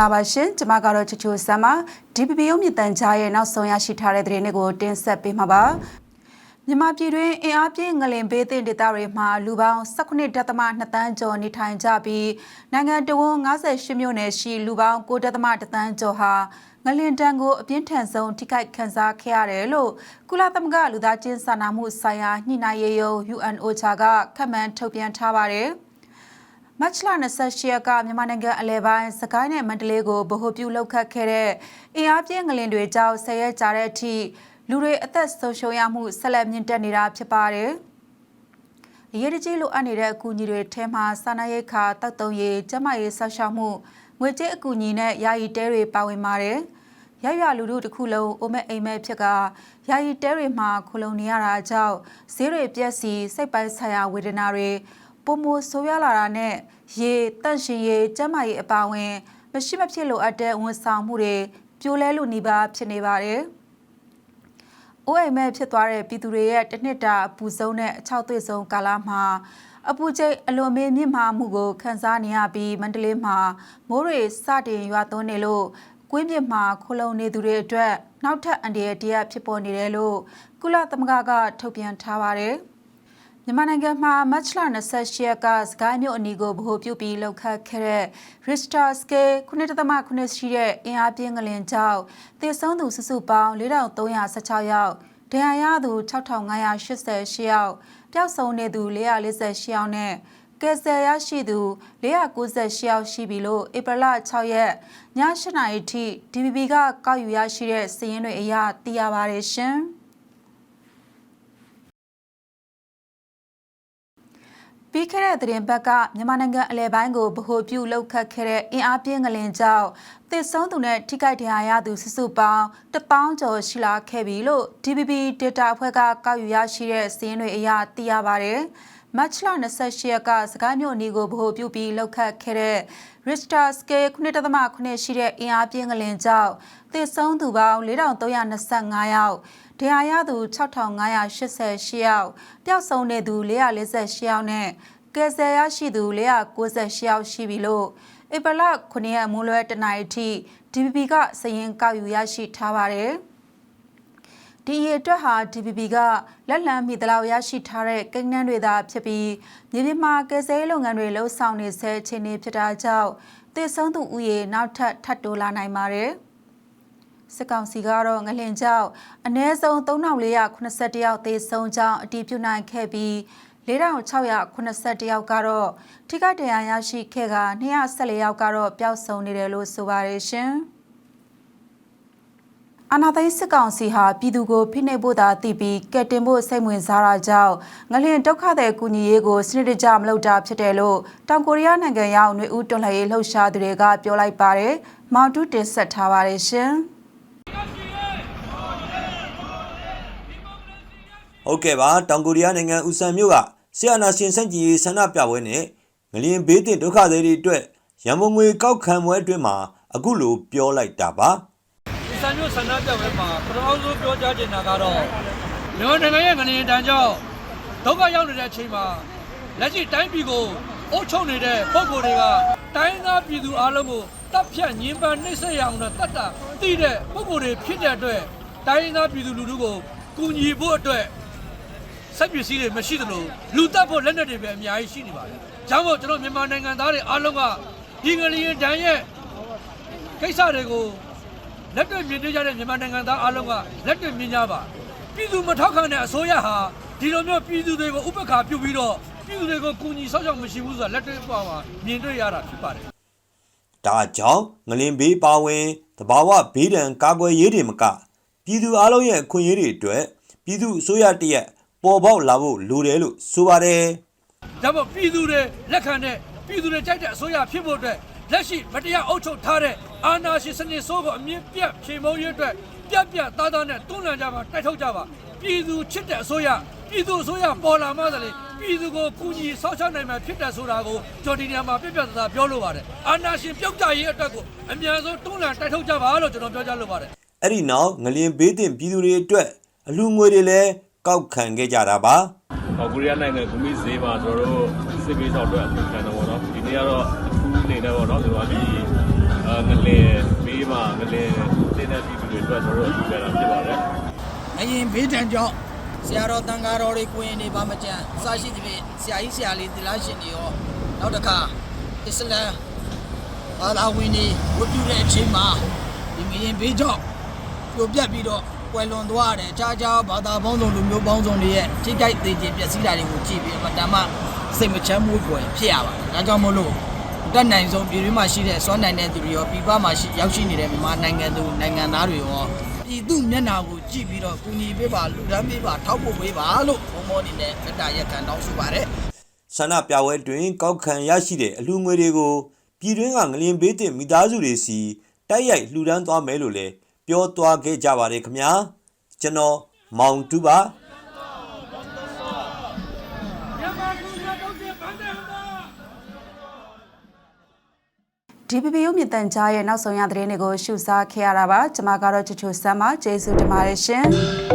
္ဂလာပါရှင်ကျမကတော့ချူချူဆမ်ပါ DPP ရုံးမြင့်တန်ကြားရဲ့နောက်ဆုံးရရှိထားတဲ့သတင်းတွေကိုတင်ဆက်ပေးမှာပါမြန်မာပြည်တွင်းအင်အားပြင်းငလင်ဘေးသင့်ဒေသတွေမှာလူပေါင်း18.2တန်းကျော်နေထိုင်ကြပြီးနိုင်ငံတော်ဝန်58မြို့နယ်ရှိလူပေါင်း9.1တန်းကျော်ဟာငလင်တန်းကိုအပြင်းထန်ဆုံးထိခိုက်ခံစားခဲ့ရတယ်လို့ကုလသမဂ္ဂလူသားချင်းစာနာမှုဆိုင်ရာညှိနှိုင်းရေးရုံး UNOCHA ကခန့်မှန်းထုတ်ပြန်ထားပါတယ်။ မတ်လ28ရက်ကမြန်မာနိုင်ငံအလဲပိုင်းစကိုင်းနဲ့မန္တလေးကိုဗဟိုပြုလောက်ခတ်ခဲ့တဲ့အင်အားပြင်းငလင်တွေကြောင့်ဆယ်ရက်ကြာတဲ့အထိလူတွေအသက်ဆုံးရှုံးရမှုဆက်လက်မြင့်တက်နေတာဖြစ်ပါတယ်။အရေးတကြီးလိုအပ်နေတဲ့အကူအညီတွေထဲမှာစာနာရိတ်ခါတောက်တုံရည်ကျန်းမာရေးဆောက်ရှောက်မှုငွေကြေးအကူအညီနဲ့ယာယီတဲတွေပါဝင်ပါတယ်။ရရလူလူတစ်ခုလုံးအိုမက်အိမ်မက်ဖြစ်ကယာယီတဲတွေမှာခလုံးနေရတာကြောင့်ဈေးတွေပြက်စီစိတ်ပိုင်းဆိုင်ရာဝေဒနာတွေ ပုံမဆိုးရလာတာနဲ့ရေတန့်ရှင်ရေကျန်းမာရေးအပါအဝင် မရှိမဖြစ်လိုအပ်တဲ့ဝန်ဆောင်မှုတွေပြိုလဲလို့နေပါဖြစ်နေပါတယ်။အိုးအိမ်မဲ့ဖြစ်သွားတဲ့ပြည်သူတွေရဲ့တစ်နှစ်တာအပူဆုံးနဲ့အချောက်သွေ့ဆုံးကာလမှာအပူကျိတ်အလွန်မေးမြင့်မာမှုကိုခန်းစားနေရပြီးမန္တလေးမှာမိုးတွေစတင်ရွာသွန်းနေလို့ကွင်းမြစ်မှာခလုံးနေသူတွေအတွက်နောက်ထပ်အန္တရာယ်တရားဖြစ်ပေါ်နေတယ်လို့ကုလသမဂ္ဂကထုတ်ပြန်ထားပါတယ်။ မြန်မာနိုင်ငံမှာမတ်လ28ရက်ကစကိုင်းမြို့အနီးကိုဗဟိုပြုပြီးလှုပ်ခတ်ခဲ့တဲ့ Richter scale 9.9ရှိတဲ့အင်အားပြင်းငလင်ကြောင့်သေဆုံးသူစုစုပေါင်း4316ယောက်ဒဏ်ရာရသူ6588ယောက်ပျောက်ဆုံးနေသူ448ယောက်နဲ့ကယ်ဆယ်ရရှိသူ498ယောက်ရှိပြီလို့ဧပြီလ6ရက်ည8နာရီထိ DBB ကကောက်ယူရရှိတဲ့စာရင်းတွေအရသိရပါတယ်ရှင်။ ပြီးခဲ့တဲ့သတင်းဘက်ကမြန်မာနိုင်ငံအလဲပိုင်းကိုဗဟိုပြုလောက်ခတ်ခဲ့တဲ့အင်အားပြင်းငလင်ကြောင့် တည်ဆုံးသူနဲ့ထိခိုက်ဒဏ်ရာရသူစုစုပေါင်း1000ကျော်ရှိလာခဲ့ပြီလို့ DBB Data အဖွဲ့ကကောက်ယူရရှိတဲ့စာရင်းတွေအရသိရပါတယ်။မတ်လ28ရက်ကစကိုင်းမြို့အနီးကိုဗဟိုပြုပြီးလောက်ခတ်ခဲ့တဲ့ Richter scale 9.9ရှိတဲ့အင်အားပြင်းငလင်ကြောင့်တည်ဆုံးသူပေါင်း4325ယောက်ဒဏ်ရာရသူ6588ယောက်ပျောက်ဆုံးနေသူ448ယောက်နဲ့ကယ်ဆယ်ရရှိသူ498ယောက်ရှိပြီလို့ ဧပြီလ9ရက်မိုးလွဲတနင်္လာရီထိ DPP ကစရင်ကောက်ယူရရှိထားပါတယ်။ဒီရေအတွက်ဟာ DPP ကလက်လန်းမိသလောက်ရရှိထားတဲ့ကိန်းဂဏန်းတွေသာဖြစ်ပြီးမြေပြင်မှာကယ်ဆယ်လုပ်ငန်းတွေလှုပ်ဆောင်နေဆဲအခြေအနေဖြစ်တာကြောင့်သေဆုံးသူဦးရေနောက်ထပ်ထပ်တိုးလာနိုင်ပါတယ်။စစ်ကောင်စီကတော့ငလင်ကြောင့်အ ਨੇ ဆုံး3481ယောက်သေဆုံးကြောင်းအတည်ပြုနိုင်ခဲ့ပြီး 4681ယောက်ကတော့ထိခိုက်ဒဏ်ရာရရှိခဲ့က214ယောက်ကတော့ပျောက်ဆုံးနေတယ်လို့ဆိုပါတယ်ရှင်။အနာသိစစ်ကောင်စီဟာပြည်သူကိုဖိနှိပ်ဖို့သာတည်ပြီးကက်တင်ဖို့စိတ်ဝင်စားတာကြောင့်ငလင်ဒုက္ခတဲ့ကူညီရေးကိုစနစ်တကျမလုပ်တာဖြစ်တယ်လို့တောင်ကိုရီးယားနိုင်ငံရောက်ຫນွေဦးတော်လှန်ရေးလှုပ်ရှားသူတွေကပြောလိုက်ပါတယ်။မောင်တူတင်ဆက်ထားပါတယ်ရှင်။ ဟုတ်ကဲ့ပါတောင်ကိုရီးယားနိုင်ငံဦးဆန်မြို့ကဆီယနာရှင်စန့်ကြီးဆန္ဒပြပွဲနဲ့ငလျင်ဘေးတင်ဒုက္ခသည်တွေအတွက်ရန်ကုန်ငွေကောက်ခံပွဲအတွင်းမှာအခုလိုပြောလိုက်တာပါဒီစံမျိုးဆန္ဒပြပွဲမှာပထမဆုံးပြောကြားချင်တာကတော့မြန်မာနိုင်ငံရဲ့ငလျင်တန်းကြောင့်ဒုက္ခရောက်နေတဲ့အချိန်မှာလက်ရှိတိုင်းပြည်ကိုအုပ်ချုပ်နေတဲ့ပုံကိုယ်တွေကတိုင်းသားပြည်သူအားလုံးကိုတပ်ဖြတ်ညှဉ်းပန်းနှိပ်စက်ရအောင်နဲ့တတ်တာသိတဲ့ပုံကိုယ်တွေဖြစ်တဲ့အတွက်တိုင်းသားပြည်သူလူထုကိုကူညီဖို့အတွက် စက်ပစ္စည်းတွေမရှိသလိုလူတက်ဖို့လက်နက်တွေပဲအများကြီးရှိနေပါတယ်။ကြောင့်မို့ကျွန်တော်မြန်မာနိုင်ငံသားတွေအားလုံးကဒီငလျင်တန်းရဲ့ကိစ္စတွေကိုလက်တွေ့မြင်တွေ့ကြတဲ့မြန်မာနိုင်ငံသားအားလုံးကလက်တွေ့မြင်ကြပါပြည်သူမထောက်ခံတဲ့အစိုးရဟာဒီလိုမျိုးပြည်သူတွေကိုဥပက္ခပြုပြီးတော့ပြည်သူတွေကိုကူညီဆောက်ရှောက်မရှိဘူးဆိုတာလက်တွေ့ပေါ်မှာမြင်တွေ့ရတာဖြစ်ပါတယ်ဒါကြောင့်ငလင်ဘေးပါဝင်တဘာဝဘေးဒဏ်ကာကွယ်ရေးတွေမကပြည်သူအလုံးရဲ့အခွင့်အရေးတွေအတွက်ပြည်သူအစိုးရတရက် ပေါ်ပေါက်လာဖို့လိုတယ်လို့ဆိုပါတယ်။ဒါပေမဲ့ပြည်သူတွေလက်ခံတဲ့ပြည်သူတွေကြိုက်တဲ့အစိုးရဖြစ်ဖို့အတွက်လက်ရှိမတရားအုပ်ချုပ်ထားတဲ့အာဏာရှင်စနစ်ဆိုးကိုအမြင့်ပြတ်ချေမှုန်းရေးအတွက်ပြက်ပြက်သားသားနဲ့တွန်းလှန်ကြပါတိုက်ထုတ်ကြပါပြည်သူချစ်တဲ့အစိုးရပြည်သူအစိုးရပေါ်လာမှသာလေပြည်သူကိုကူညီဆောက်ရှောက်နိုင်မှာဖြစ်တယ်ဆိုတာကိုကျွန်တော်ဒီနေရာမှာပြက်ပြက်သားသားပြောလိုပါတယ်အာဏာရှင်ပြုတ်ကြရေးအတွက်ကိုအများဆုံးတွန်းလှန်တိုက်ထုတ်ကြပါလို့ကျွန်တော်ပြောကြားလိုပါတယ်အဲ့ဒီနောက်ငလင်ဘေးတင်ပြည်သူတွေအတွက်အလူငွေတွေလည်း ကောက်ခံခဲ့ကြတာပါ။ဟောကိုရီးယားနိုင်ငံဂူမီဈေးမှာကျွန်တော်တို့စစ်ပေးဆောင်အတွက်အလှူခံတယ်ပေါ့နော်။ဒီနေ့ကတော့အထူးအနေနဲ့ပေါ့နော်ဒီမှာဒီအအာငလင်ဘေးမှာငလင်တင်းတဲ့ပြည်သူတွေအတွက်ကျွန်တော်တို့အကြံတာဖြစ်ပါတယ်အရင်ဘေးတံကြောင့်ဆရာတော်တန်ဃာတော်တွေကိုရင်နေပါမကြံအစရှိသဖြင့်ဆရာကြီးဆရာလေးသီလရှင်တွေရောနောက်တစ်ခါအစ္စလမ်ဘာသာဝင်တွေဝတ်ပြုတဲ့အချိန်မှာဒီငရင်ဘေးကြောင့်ပြိုပြတ်ပြီးတော့ ကွယ်လွန်သွားတယ်အခြားခြားဘာသာပေါင်းစုံလူမျိုးပေါင်းစုံတွေရဲ့ထိခိုက်သေးခြင်းပျက်စီးတာတွေကိုကြည့်ပြီးအမတန်မှစိတ်မချမ်းမှုွယ်ဖြစ်ရပါတယ်ဒါကြောင့်မို့လို့အတက်နိုင်ဆုံးပြည်တွင်းမှာရှိတဲ့စွမ်းနိုင်တဲ့သူတွေရောပြည်ပမှာရှိရောက်ရှိနေတဲ့မြန်မာနိုင်ငံသူနိုင်ငံသားတွေရောပြည်သူမျက်နှာကိုကြည့်ပြီးတော့ကူညီပေးပါလူဒန်းပေးပါထောက်ပို့ပေးပါလို့ဘုံဘောအနေနဲ့အတ္တရက်ခံတောင်းဆိုပါတယ်ဆန္ဒပြပွဲတွင်ကောက်ခံရရှိတဲ့အလှူငွေတွေကိုပြည်တွင်းကငလင်ဘေးတင်မိသားစုတွေစီတိုက်ရိုက်လှူဒန်းသွားမယ်လို့လည်း ပြောသွားခဲ့ကြပါတယ်ခင်ဗျာကျွန်တော်မောင်တူပါ DPP ရုပ်မြင့်တန်ကြားရဲ့နောက်ဆုံးရသတင်းတွေကိုရှုစားခဲ့ရတာပါကျွန်မကတော့ချူချူဆမ်းပါကျေးဇူးတင်ပါတယ်ရှင်